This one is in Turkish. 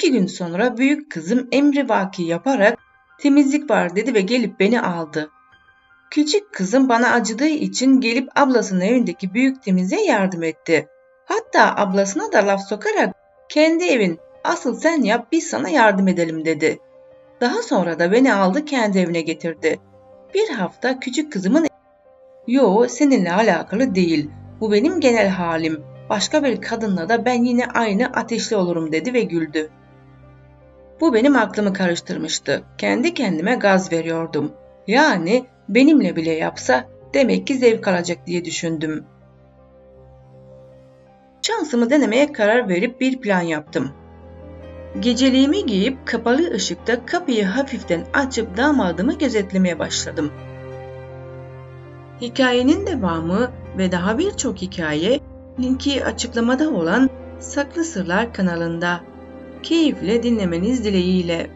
İki gün sonra büyük kızım emri vaki yaparak temizlik var dedi ve gelip beni aldı. Küçük kızım bana acıdığı için gelip ablasının evindeki büyük temizliğe yardım etti. Hatta ablasına da laf sokarak kendi evin asıl sen yap biz sana yardım edelim dedi. Daha sonra da beni aldı kendi evine getirdi. Bir hafta küçük kızımın Yo seninle alakalı değil. Bu benim genel halim. Başka bir kadınla da ben yine aynı ateşli olurum dedi ve güldü. Bu benim aklımı karıştırmıştı. Kendi kendime gaz veriyordum. Yani benimle bile yapsa demek ki zevk alacak diye düşündüm. Şansımı denemeye karar verip bir plan yaptım. Geceliğimi giyip kapalı ışıkta kapıyı hafiften açıp damadımı gözetlemeye başladım. Hikayenin devamı ve daha birçok hikaye linki açıklamada olan Saklı Sırlar kanalında. Keyifle dinlemeniz dileğiyle.